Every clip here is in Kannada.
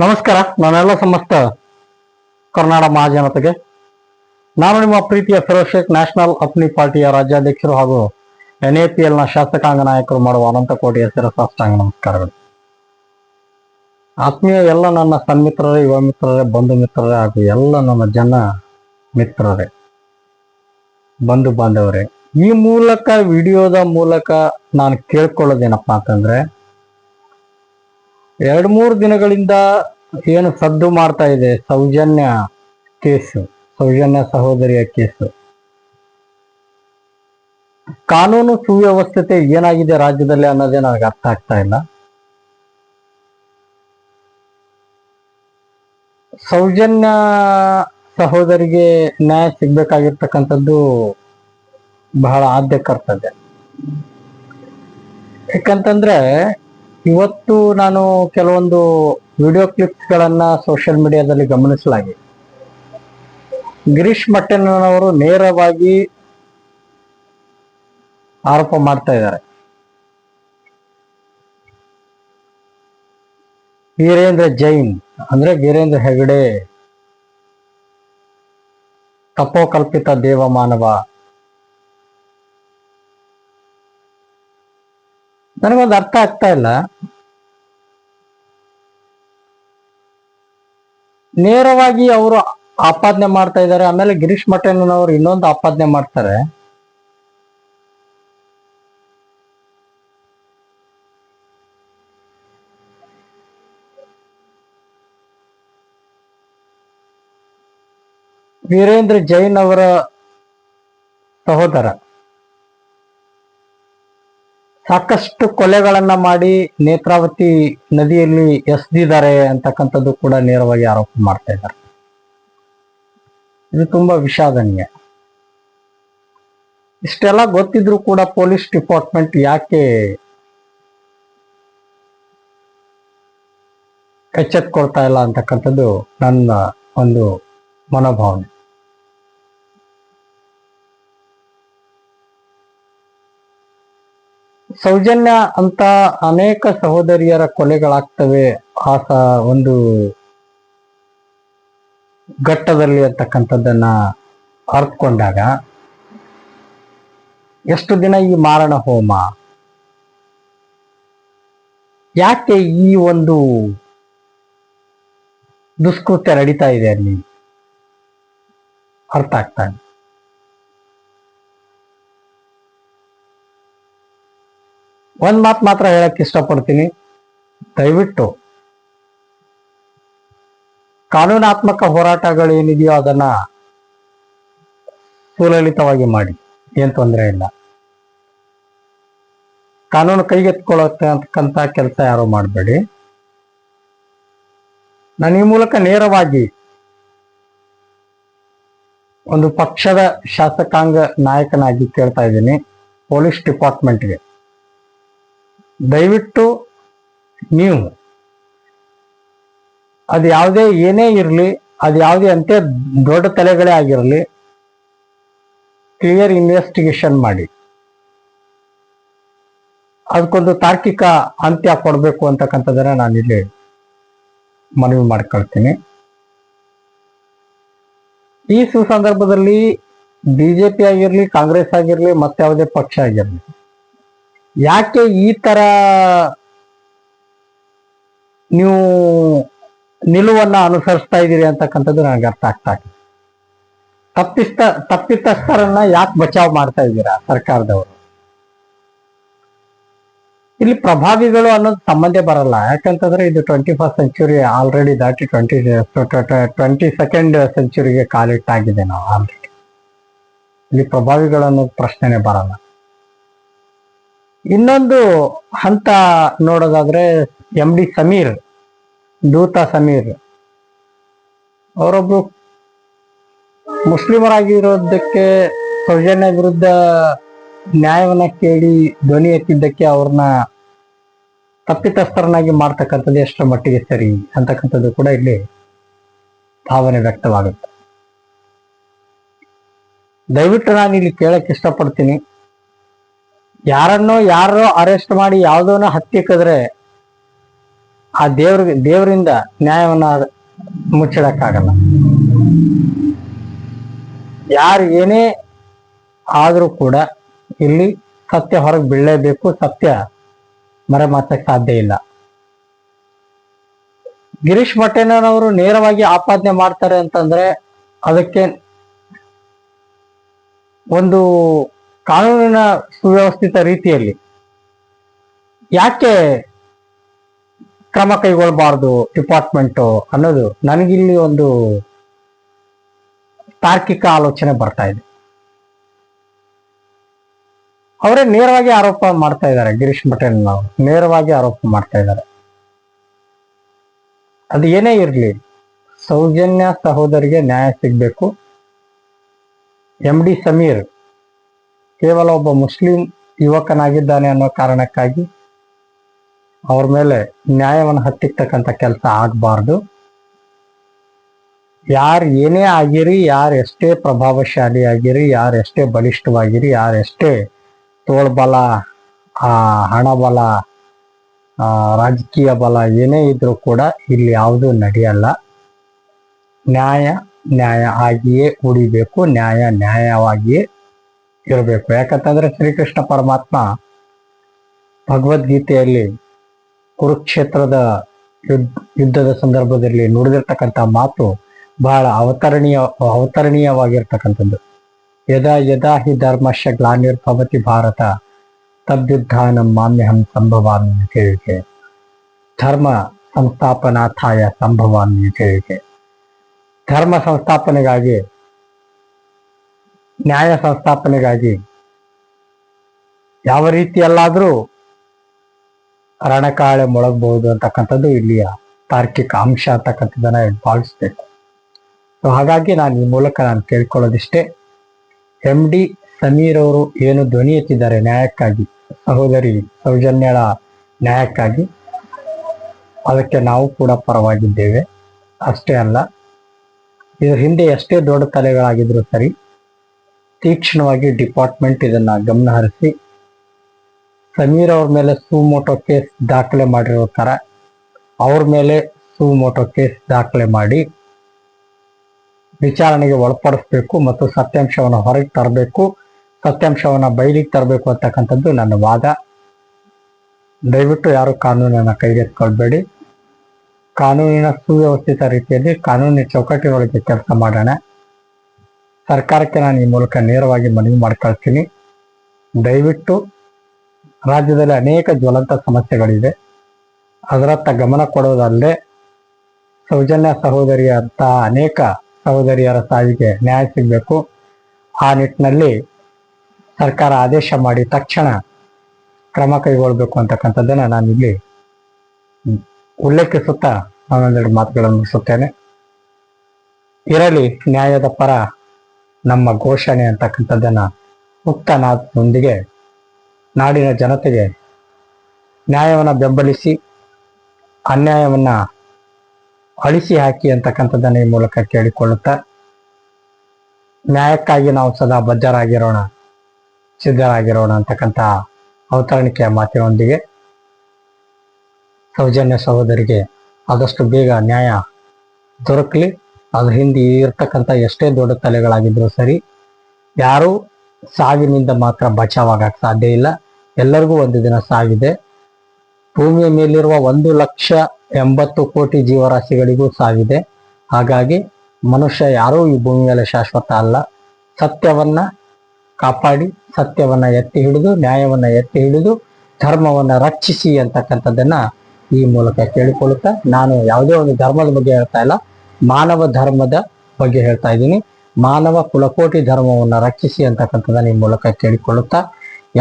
ನಮಸ್ಕಾರ, ನಾನೆಲ್ಲ ಸಮಸ್ತ ಕರ್ನಾಟಕ ಮಹಾಜನತೆಗೆ. ನಾನು ನಿಮ್ಮ ಪ್ರೀತಿಯ ಫಿರೋಜ್ ನ್ಯಾಷನಲ್ ಅಪ್ನಿ ಪಾರ್ಟಿಯ ರಾಜ್ಯಾಧ್ಯಕ್ಷರು ಹಾಗೂ ಎನ್ ಎ ಪಿ ಎಲ್ನ ಶಾಸಕಾಂಗ ನಾಯಕರು ಮಾಡುವ ಅನಂತಕೋಟೆಯ ಶಿರಸಾಷ್ಟಾಂಗ ನಮಸ್ಕಾರಗಳು. ಆತ್ಮೀಯ ಎಲ್ಲ ನನ್ನ ಸನ್ಮಿತ್ರರೇ, ಯುವ ಮಿತ್ರರೇ, ಬಂಧು ಮಿತ್ರರೇ ಹಾಗೂ ಎಲ್ಲ ನನ್ನ ಜನ ಮಿತ್ರರೇ, ಬಂಧು ಬಾಂಧವರೇ, ಈ ಮೂಲಕ, ವಿಡಿಯೋದ ಮೂಲಕ ನಾನು ಕೇಳ್ಕೊಳ್ಳೋದೇನಪ್ಪ ಅಂತಂದ್ರೆ ಎರಡ್ ಮೂರು ದಿನಗಳಿಂದ ಏನು ಸದ್ದು ಮಾಡ್ತಾ ಇದೆ, ಸೌಜನ್ಯ ಕೇಸು, ಸೌಜನ್ಯ ಸಹೋದರಿಯ ಕೇಸು. ಕಾನೂನು ಸುವ್ಯವಸ್ಥತೆ ಏನಾಗಿದೆ ರಾಜ್ಯದಲ್ಲಿ ಅನ್ನೋದೇ ನನಗೆ ಅರ್ಥ ಆಗ್ತಾ ಇಲ್ಲ. ಸೌಜನ್ಯ ಸಹೋದರಿಗೆ ನ್ಯಾಯ ಸಿಗ್ಬೇಕಾಗಿರ್ತಕ್ಕಂಥದ್ದು ಬಹಳ ಆದ್ಯ ಕರ್ತವ್ಯ. ಯಾಕಂತಂದ್ರೆ ಇವತ್ತು ನಾನು ಕೆಲವೊಂದು ವಿಡಿಯೋ ಕ್ಲಿಪ್ಸ್ ಗಳನ್ನ ಸೋಷಿಯಲ್ ಮೀಡಿಯಾದಲ್ಲಿ ಗಮನಿಸಲಾಗಿದೆ. ಗಿರೀಶ್ ಮಟ್ಟಣ್ಣನವರು ನೇರವಾಗಿ ಆರೋಪ ಮಾಡ್ತಾ ಇದ್ದಾರೆ. ವೀರೇಂದ್ರ ಜೈನ್ ಅಂದ್ರೆ ವೀರೇಂದ್ರ ಹೆಗಡೆ ತಪೋಕಲ್ಪಿತ ದೇವ ಮಾನವ ನನಗೊಂದು ಅರ್ಥ ಆಗ್ತಾ ಇಲ್ಲ. ನೇರವಾಗಿ ಅವರು ಆಪಾದನೆ ಮಾಡ್ತಾ ಇದ್ದಾರೆ, ಆಮೇಲೆ ಗಿರೀಶ್ ಮಠಣ್ಣನವರು ಇನ್ನೊಂದು ಆಪಾದನೆ ಮಾಡ್ತಾರೆ. ವೀರೇಂದ್ರ ಜೈನ್ ಅವರ ಸಹೋದರ. ಸಾಕಷ್ಟು ಕೊಲೆಗಳನ್ನ ಮಾಡಿ ನೇತ್ರಾವತಿ ನದಿಯಲ್ಲಿ ಎಸೆದಿದ್ದಾರೆ ಅಂತಕ್ಕಂಥದ್ದು ಕೂಡ ನೇರವಾಗಿ ಆರೋಪ ಮಾಡ್ತಾ ಇದ್ದಾರೆ. ಇದು ತುಂಬಾ ವಿಷಾದನೀಯ. ಇಷ್ಟೆಲ್ಲ ಗೊತ್ತಿದ್ರು ಕೂಡ ಪೊಲೀಸ್ ಡಿಪಾರ್ಟ್ಮೆಂಟ್ ಯಾಕೆ ಎಚ್ಚೆತ್ಕೊಳ್ತಾ ಇಲ್ಲ ಅಂತಕ್ಕಂಥದ್ದು ನನ್ನ ಒಂದು ಮನೋಭಾವನೆ. ಸೌಜನ್ಯ ಅಂತ ಅನೇಕ ಸಹೋದರಿಯರ ಕೊಲೆಗಳಾಗ್ತವೆ ಆ ಒಂದು ಘಟ್ಟದಲ್ಲಿ ಅಂತಕ್ಕಂಥದ್ದನ್ನ ಅರ್ಥಕೊಂಡಾಗ ಎಷ್ಟು ದಿನ ಈ ಮಾರಣ ಹೋಮ? ಯಾಕೆ ಈ ಒಂದು ದುಷ್ಕೃತ್ಯ ನಡೀತಾ ಇದೆ ಅಲ್ಲಿ? ಅರ್ಥ ಆಗ್ತಾ ಒಂದ್ ಮಾತು ಮಾತ್ರ ಹೇಳಕ್ ಇಷ್ಟಪಡ್ತೀನಿ. ದಯವಿಟ್ಟು ಕಾನೂನಾತ್ಮಕ ಹೋರಾಟಗಳು ಏನಿದೆಯೋ ಅದನ್ನ ಸುಲಲಿತವಾಗಿ ಮಾಡಿ. ಏನ್ ತೊಂದರೆ ಇಲ್ಲ. ಕಾನೂನು ಕೈಗೆತ್ಕೊಳ್ಳತಕ್ಕಂತ ಕೆಲಸ ಯಾರು ಮಾಡಬೇಡಿ. ನಾನು ಈ ಮೂಲಕ ನೇರವಾಗಿ ಒಂದು ಪಕ್ಷದ ಶಾಸಕಾಂಗ ನಾಯಕನಾಗಿ ಕೇಳ್ತಾ ಇದ್ದೀನಿ. ಪೊಲೀಸ್ ಡಿಪಾರ್ಟ್ಮೆಂಟ್ಗೆ. ದಯವಿಟ್ಟು ನೀವು ಅದು ಯಾವುದೇ ಏನೇ ಇರಲಿ, ಅದು ಯಾವುದೇ ಅಂತೆ ದೊಡ್ಡ ತಲೆಗಳೇ ಆಗಿರಲಿ ಕ್ಲಿಯರ್ ಇನ್ವೆಸ್ಟಿಗೇಷನ್ ಮಾಡಿ. ಅದಕ್ಕೊಂದು ತಾರ್ಕಿಕ ಅಂತ್ಯ ಕೊಡಬೇಕು ಅಂತಕ್ಕಂಥದ್ದನ್ನ ನಾನು ಇಲ್ಲಿ ಮನವಿ ಮಾಡ್ಕೊಳ್ತೀನಿ. ಈ ಸುಸಂದರ್ಭದಲ್ಲಿ ಬಿಜೆಪಿ ಆಗಿರಲಿ, ಕಾಂಗ್ರೆಸ್ ಆಗಿರಲಿ, ಮತ್ತೆ ಯಾವುದೇ ಪಕ್ಷ ಆಗಿರ್ಲಿ ಯಾಕೆ ಈ ತರ ನೀವು ನಿಲುವನ್ನ ಅನುಸರಿಸ್ತಾ ಇದ್ದೀರಿ ಅಂತಕ್ಕಂಥದ್ದು ನನಗೆ ಅರ್ಥ ಆಗ್ತಾ ಇದೆ ತಪ್ಪಿಸ್ತ, ತಪ್ಪಿತಸ್ಥರನ್ನ ಯಾಕೆ ಬಚಾವ್ ಮಾಡ್ತಾ ಇದ್ದೀರಾ ಸರ್ಕಾರದವರು? ಇಲ್ಲಿ ಪ್ರಭಾವಿಗಳು ಅನ್ನೋದು ಸಂಬಂಧ ಬರಲ್ಲ. ಯಾಕಂತಂದ್ರೆ ಇದು ಟ್ವೆಂಟಿ ಫಸ್ಟ್ ಸೆಂಚುರಿ ಆಲ್ರೆಡಿ ದಾಟಿ ಟ್ವೆಂಟಿ ಟ್ವೆಂಟಿ ಸೆಕೆಂಡ್ ಸೆಂಚುರಿಗೆ ಕಾಲಿಟ್ಟಾಗಿದೆ ನಾವು ಆಲ್ರೆಡಿ ಇಲ್ಲಿ ಪ್ರಭಾವಿಗಳು ಅನ್ನೋದು ಪ್ರಶ್ನೆನೇ ಬರಲ್ಲ. ಇನ್ನೊಂದು ಹಂತ ನೋಡೋದಾದ್ರೆ ಎಂ ಡಿ ಸಮೀರ್, ದೂತ ಸಮೀರ್. ಅವರೊಬ್ರು ಮುಸ್ಲಿಮರಾಗಿರೋದಕ್ಕೆ ಸೌಜನ್ಯ ವಿರುದ್ಧ ನ್ಯಾಯವನ್ನ ಕೇಳಿ ಧ್ವನಿ ಎತ್ತಿದ್ದಕ್ಕೆ ಅವ್ರನ್ನ ತಪ್ಪಿತಸ್ಥರನ್ನಾಗಿ ಮಾಡ್ತಕ್ಕಂಥದ್ದು ಎಷ್ಟರ ಮಟ್ಟಿಗೆ ಸರಿ ಅಂತಕ್ಕಂಥದ್ದು ಕೂಡ ಇಲ್ಲಿ ಭಾವನೆ ವ್ಯಕ್ತವಾಗುತ್ತೆ. ದಯವಿಟ್ಟು ನಾನು ಇಲ್ಲಿ ಕೇಳಕ್ ಇಷ್ಟಪಡ್ತೀನಿ. ಯಾರನ್ನೋ ಯಾರೋ ಅರೆಸ್ಟ್ ಮಾಡಿ ಯಾವ್ದೋನೋ ಹತ್ತಿಕ್ಕಿದ್ರೆ ಆ ದೇವ್ರ ದೇವರಿಂದ ನ್ಯಾಯವನ್ನ ಮುಚ್ಚಿಡಕ್ಕಾಗಲ್ಲ. ಯಾರು ಏನೇ ಆದ್ರೂ ಕೂಡ ಇಲ್ಲಿ ಸತ್ಯ ಹೊರಗೆ ಬೀಳಲೇಬೇಕು. ಸತ್ಯ ಮರೆಮಾಚಕ್ಕೆ ಸಾಧ್ಯ ಇಲ್ಲ. ಗಿರೀಶ್ ಮಟ್ಟಣ್ಣನವರು ನೇರವಾಗಿ ಆಪಾದನೆ ಮಾಡ್ತಾರೆ ಅಂತಂದ್ರೆ ಅದಕ್ಕೆ ಒಂದು ಕಾನೂನಿನ ಸುವ್ಯವಸ್ಥಿತ ರೀತಿಯಲ್ಲಿ ಯಾಕೆ ಕ್ರಮ ಕೈಗೊಳ್ಳಬಾರ್ದು ಡಿಪಾರ್ಟ್ಮೆಂಟ್ ಅನ್ನೋದು ನನಗಿಲ್ಲಿ ಒಂದು ತಾರ್ಕಿಕ ಆಲೋಚನೆ ಬರ್ತಾ ಇದೆ. ಅವರೇ ನೇರವಾಗಿ ಆರೋಪ ಮಾಡ್ತಾ ಇದ್ದಾರೆ, ಗಿರೀಶ್ ನಾವು ನೇರವಾಗಿ ಆರೋಪ ಮಾಡ್ತಾ ಇದ್ದಾರೆ. ಅದು ಏನೇ ಇರಲಿ, ಸೌಜನ್ಯ ಸಹೋದರಿಗೆ ನ್ಯಾಯ ಸಿಗಬೇಕು. ಎಂ ಡಿ ಸಮೀರ್ ಕೇವಲ ಒಬ್ಬ ಮುಸ್ಲಿಂ ಯುವಕನಾಗಿದ್ದಾನೆ ಅನ್ನೋ ಕಾರಣಕ್ಕಾಗಿ ಅವ್ರ ಮೇಲೆ ನ್ಯಾಯವನ್ನು ಹತ್ತಿಕ್ತಕ್ಕಂಥ ಕೆಲಸ ಆಗಬಾರ್ದು. ಯಾರು ಏನೇ ಆಗಿರಿ, ಯಾರು ಎಷ್ಟೇ ಪ್ರಭಾವಶಾಲಿ ಆಗಿರಿ, ಯಾರು ಎಷ್ಟೇ ಬಲಿಷ್ಠವಾಗಿರಿ, ಯಾರು ಎಷ್ಟೇ ತೋಳ್ಬಲ, ಆ, ಹಣಬಲ ರಾಜಕೀಯ ಬಲ ಏನೇ ಇದ್ರೂ ಕೂಡ ಇಲ್ಲಿ ಯಾವುದೂ ನಡೆಯಲ್ಲ. ನ್ಯಾಯ ನ್ಯಾಯ ಆಗಿಯೇ ಉಳಿಬೇಕು, ನ್ಯಾಯ ನ್ಯಾಯವಾಗಿಯೇ ಇರಬೇಕು. ಯಾಕಂತಂದ್ರೆ ಶ್ರೀಕೃಷ್ಣ ಪರಮಾತ್ಮ ಭಗವದ್ಗೀತೆಯಲ್ಲಿ ಕುರುಕ್ಷೇತ್ರದ ಯುದ್ಧದ ಸಂದರ್ಭದಲ್ಲಿ ನುಡಿದಿರ್ತಕ್ಕಂಥ ಮಾತು ಬಹಳ ಅವತರಣೀಯ, ಅವತರಣೀಯವಾಗಿರ್ತಕ್ಕಂಥದ್ದು. ಯದಾ ಯದಾ ಹಿ ಧರ್ಮಶ ಗ್ಲಾನಿರ್ಭವತಿ ಭಾರತ, ತದ್ಯುದ್ಧಾನಂ ಮಾಮ್ಯಹಂ ಸಂಭವಾಮಿ ಯುಗೆ ಧರ್ಮ ಸಂಸ್ಥಾಪನಾಥಾಯ ಸಂಭವಾಮಿ ಯುಗೆ ಧರ್ಮ ಸಂಸ್ಥಾಪನೆಗಾಗಿ ನ್ಯಾಯ ಸಂಸ್ಥಾಪನೆಗಾಗಿ ಯಾವ ರೀತಿಯಲ್ಲಾದ್ರೂ ರಣಕಾಳೆ ಮೊಳಗಬಹುದು ಅಂತಕ್ಕಂಥದ್ದು ಇಲ್ಲಿಯ ತಾರ್ಕಿಕ ಅಂಶ ಅಂತಕ್ಕಂಥದ್ದನ್ನ ಭಾವಿಸ್ಬೇಕು ಸೊ ಹಾಗಾಗಿ ನಾನು ಈ ಮೂಲಕ ನಾನು ಕೇಳ್ಕೊಳ್ಳೋದಿಷ್ಟೇ. ಎಂ ಡಿ ಸಮೀರ್ ಅವರು ಏನು ಧ್ವನಿ ಎತ್ತಿದ್ದಾರೆ ನ್ಯಾಯಕ್ಕಾಗಿ, ಸಹೋದರಿ ಸೌಜನ್ಯಳ ನ್ಯಾಯಕ್ಕಾಗಿ, ಅದಕ್ಕೆ ನಾವು ಕೂಡ ಪರವಾಗಿದ್ದೇವೆ. ಅಷ್ಟೇ ಅಲ್ಲ, ಇದ್ರ ಹಿಂದೆ ಎಷ್ಟೇ ದೊಡ್ಡ ತಲೆಗಳಾಗಿದ್ರು ಸರಿ ತೀಕ್ಷ್ಣವಾಗಿ ಡಿಪಾರ್ಟ್ಮೆಂಟ್ ಇದನ್ನ ಗಮನ ಹರಿಸಿ ಸಮೀರ್ ಅವ್ರ ಮೇಲೆ ಸುಮೋಟೋ ಕೇಸ್ ದಾಖಲೆ ಮಾಡಿರೋ ಥರ ಅವ್ರ ಮೇಲೆ ಸುಮೋಟೋ ಕೇಸ್ ದಾಖಲೆ ಮಾಡಿ ವಿಚಾರಣೆಗೆ ಒಳಪಡಿಸ್ಬೇಕು ಮತ್ತು ಸತ್ಯಾಂಶವನ್ನು ಹೊರಗೆ ತರಬೇಕು, ಸತ್ಯಾಂಶವನ್ನು ಬಯಲಿಗೆ ತರಬೇಕು ಅಂತಕ್ಕಂಥದ್ದು ನನ್ನ ವಾದ. ದಯವಿಟ್ಟು ಯಾರು ಕಾನೂನನ್ನು ಕೈಗೆತ್ಕೊಳ್ಬೇಡಿ ಕಾನೂನಿನ ಸುವ್ಯವಸ್ಥಿತ ರೀತಿಯಲ್ಲಿ ಕಾನೂನಿನ ಚೌಕಟ್ಟಿನೊಳಗೆ ಕೆಲಸ ಮಾಡೋಣ. ಸರ್ಕಾರಕ್ಕೆ ನಾನು ಈ ಮೂಲಕ ನೇರವಾಗಿ ಮನವಿ ಮಾಡ್ಕೊಳ್ತೀನಿ. ದಯವಿಟ್ಟು ರಾಜ್ಯದಲ್ಲಿ ಅನೇಕ ಜ್ವಲಂತ ಸಮಸ್ಯೆಗಳಿವೆ. ಅದರತ್ತ ಗಮನ ಕೊಡೋದಲ್ಲದೆ ಸೌಜನ್ಯ ಸಹೋದರಿಯ ಅಂತ ಅನೇಕ ಸಹೋದರಿಯರ ಸಾವಿಗೆ ನ್ಯಾಯ ಸಿಗಬೇಕು. ಆ ನಿಟ್ಟಿನಲ್ಲಿ ಸರ್ಕಾರ ಆದೇಶ ಮಾಡಿ ತಕ್ಷಣ ಕ್ರಮ ಕೈಗೊಳ್ಳಬೇಕು ಅಂತಕ್ಕಂಥದ್ದನ್ನು ನಾನಿಲ್ಲಿ ಉಲ್ಲೇಖಿಸುತ್ತಾ ನಾನೊಂದೆರಡು ಮಾತುಗಳನ್ನು ಮುಗಿಸುತ್ತೇನೆ. ಇರಲಿ, ನ್ಯಾಯದ ಪರ ನಮ್ಮ ಘೋಷಣೆ ಅಂತಕ್ಕಂಥದ್ದನ್ನ ಮುಕ್ತನಾಥನೊಂದಿಗೆ ನಾಡಿನ ಜನತೆಗೆ ನ್ಯಾಯವನ್ನು ಬೆಂಬಲಿಸಿ, ಅನ್ಯಾಯವನ್ನ ಅಳಿಸಿ ಹಾಕಿ ಅಂತಕ್ಕಂಥದ್ದನ್ನ ಈ ಮೂಲಕ ಕೇಳಿಕೊಳ್ಳುತ್ತಾ, ನ್ಯಾಯಕ್ಕಾಗಿ ನಾವು ಸದಾ ಬದ್ಧರಾಗಿರೋಣ, ಸಿದ್ಧರಾಗಿರೋಣ ಅಂತಕ್ಕಂಥ ಅವತರಣಿಕೆಯ ಮಾತಿನೊಂದಿಗೆ ಸೌಜನ್ಯ ಸಹೋದರಿಗೆ ಆದಷ್ಟು ಬೇಗ ನ್ಯಾಯ ದೊರಕಲಿ. ಅದ್ರ ಹಿಂದೆ ಇರ್ತಕ್ಕಂಥ ಎಷ್ಟೇ ದೊಡ್ಡ ತಲೆಗಳಾಗಿದ್ರು ಸರಿ, ಯಾರು ಸಾವಿನಿಂದ ಮಾತ್ರ ಬಚಾವಾಗಕ್ಕೆ ಸಾಧ್ಯ ಇಲ್ಲ. ಎಲ್ಲರಿಗೂ ಒಂದು ದಿನ ಸಾವಿದೆ. ಭೂಮಿಯ ಮೇಲಿರುವ ಒಂದು ಲಕ್ಷ ಎಂಬತ್ತು ಕೋಟಿ ಜೀವರಾಶಿಗಳಿಗೂ ಸಾವಿದೆ. ಹಾಗಾಗಿ ಮನುಷ್ಯ ಯಾರೂ ಈ ಭೂಮಿ ಮೇಲೆ ಶಾಶ್ವತ ಅಲ್ಲ. ಸತ್ಯವನ್ನ ಕಾಪಾಡಿ, ಸತ್ಯವನ್ನ ಎತ್ತಿ ಹಿಡಿದು, ನ್ಯಾಯವನ್ನ ಎತ್ತಿ ಹಿಡಿದು, ಧರ್ಮವನ್ನ ರಕ್ಷಿಸಿ ಅಂತಕ್ಕಂಥದ್ದನ್ನ ಈ ಮೂಲಕ ಕೇಳಿಕೊಳ್ಳುತ್ತಾ, ನಾನು ಯಾವುದೇ ಒಂದು ಧರ್ಮದ ಬಗ್ಗೆ ಹೇಳ್ತಾ ಇಲ್ಲ. ಮಾನವ ಧರ್ಮದ ಬಗ್ಗೆ ಹೇಳ್ತಾ ಇದ್ದೀನಿ. ಮಾನವ ಕುಲಕೋಟಿ ಧರ್ಮವನ್ನು ರಕ್ಷಿಸಿ ಅಂತಕ್ಕಂಥದ್ದನ್ನ ಈ ಮೂಲಕ ಕೇಳಿಕೊಳ್ಳುತ್ತಾ,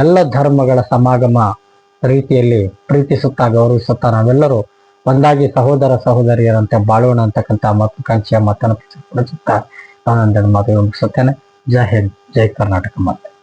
ಎಲ್ಲ ಧರ್ಮಗಳ ಸಮಾಗಮ ರೀತಿಯಲ್ಲಿ ಪ್ರೀತಿಸುತ್ತಾ ಗೌರವಿಸುತ್ತಾ ನಾವೆಲ್ಲರೂ ಒಂದಾಗಿ ಸಹೋದರ ಸಹೋದರಿಯರಂತೆ ಬಾಳೋಣ ಅಂತಕ್ಕಂಥ ಮಹತ್ವಾಕಾಂಕ್ಷೆಯ ಮಾತನ್ನು ಪ್ರಚುತ್ತಾ ನಾನೊಂದೆರಡು ಮಾತು ಮುಗಿಸುತ್ತೇನೆ. ಜೈ ಹಿಂದ್, ಜೈ ಕರ್ನಾಟಕ ಮಾತೆ.